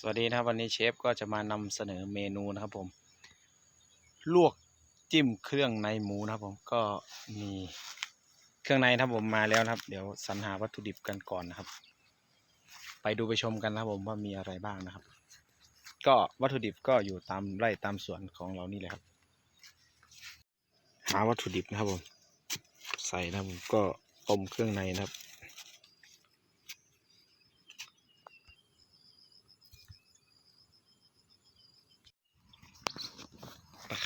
สวัสดีนะครับวันนี้เชฟก็จะมานำเสนอเมนูนะครับผม ลวกจิ้มเครื่องในหมูนะครับผมก็มีเครื่องในนะครับผมมาแล้วนะครับ เดี๋ยวสรรหาวัตถุดิบกันก่อนนะครับ ไปดูไปชมกันนะครับผมว่ามีอะไรบ้างนะครับ ก็วัตถุดิบก็อยู่ตามไร่ตามสวนของเรานี่แหละครับ หาวัตถุดิบนะครับผม ใส่นะครับผมก็ต้มเครื่องในนะครับ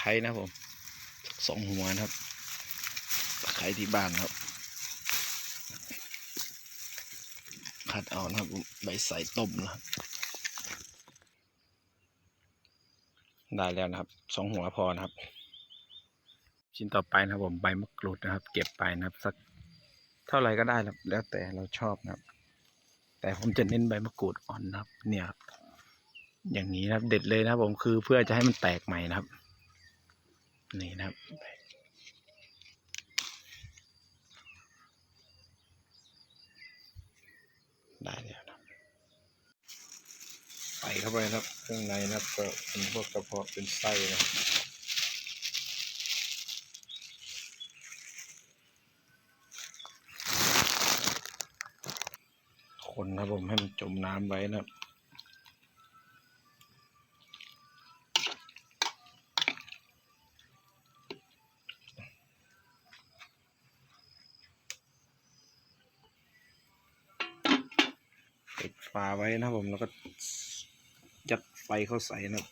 ไคร้นะผมสองหัวนะครับตะไคร้ที่บ้านครับคัดเอานะครับใบใส่ต้มนะครับได้แล้วนะครับสองหัวพอนะครับ ชิ้นต่อไปนะครับผมใบมะกรูดนะครับ เก็บไปนะครับสักเท่าไหร่ก็ได้ครับแล้วแต่เราชอบนะครับ แต่ผมจะเน้นใบมะกรูดอ่อนนะครับ เนี่ยครับอย่างนี้นะครับเด็ดเลยนะครับผมคือเพื่อจะให้มันแตกใหม่นะครับ นี่นะครับ ได้แล้วนะใส่เข้าไปนะครับเครื่องในนะครับก็เป็นพวกกระเพาะเป็นไส้นะคนนะผมให้มันจมน้ำไว้นะครับ ฝาไว้นะครับผมแล้วก็ยัดไฟเข้าใส่นะ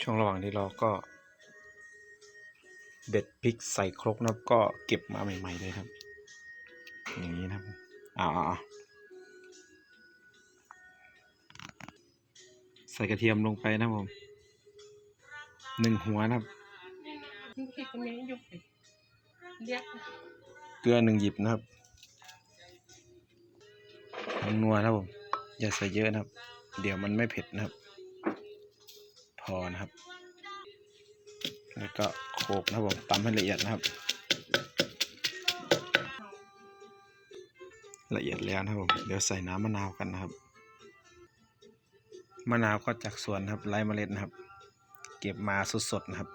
ช่วงระหว่างที่รอก็ เด็ดพริกใส่ครกนะครับก็เก็บมาใหม่ ๆ เลยครับ อย่างนี้นะครับอ่าอ่าใส่กระเทียมลงไปนะผมหนึ่งหัวนะครับ นี่คือก็ไม่ยกเรียกเกลือหนึ่งหยิบนะครับนัวนะครับผม อย่าใส่เยอะนะครับ เดี๋ยวมันไม่เผ็ดนะครับ พอนะครับ แล้วก็โขกนะครับผมตำให้ละเอียดนะครับ ละเอียดแล้วนะครับผม เดี๋ยวใส่น้ำมะนาวกันนะครับ มะนาวก็จากสวนครับไร้เมล็ดนะครับ เก็บมาสดๆนะครับ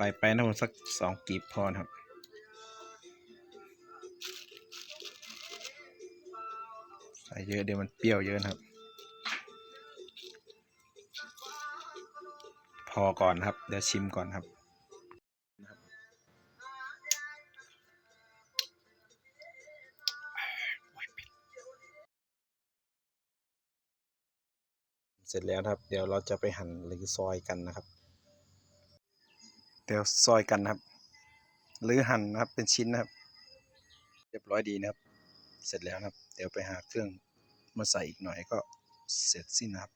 ใส่ไปนะครับผมสักสองกีบพอครับใส่เยอะเดี๋ยวมันเปรี้ยวเยอะนะครับ พอก่อนครับ เดี๋ยวชิมก่อนครับเสร็จแล้วครับ เดี๋ยวเราจะไปหั่นหรือซอยกันนะครับ เดี๋ยวซอยกันนะครับ หรือหั่นนะครับเป็นชิ้นนะครับ เรียบร้อยดีนะครับ เสร็จแล้วนะครับ เดี๋ยวไปหาเครื่องมาใส่อีกหน่อยก็เสร็จสิ้นนะครับ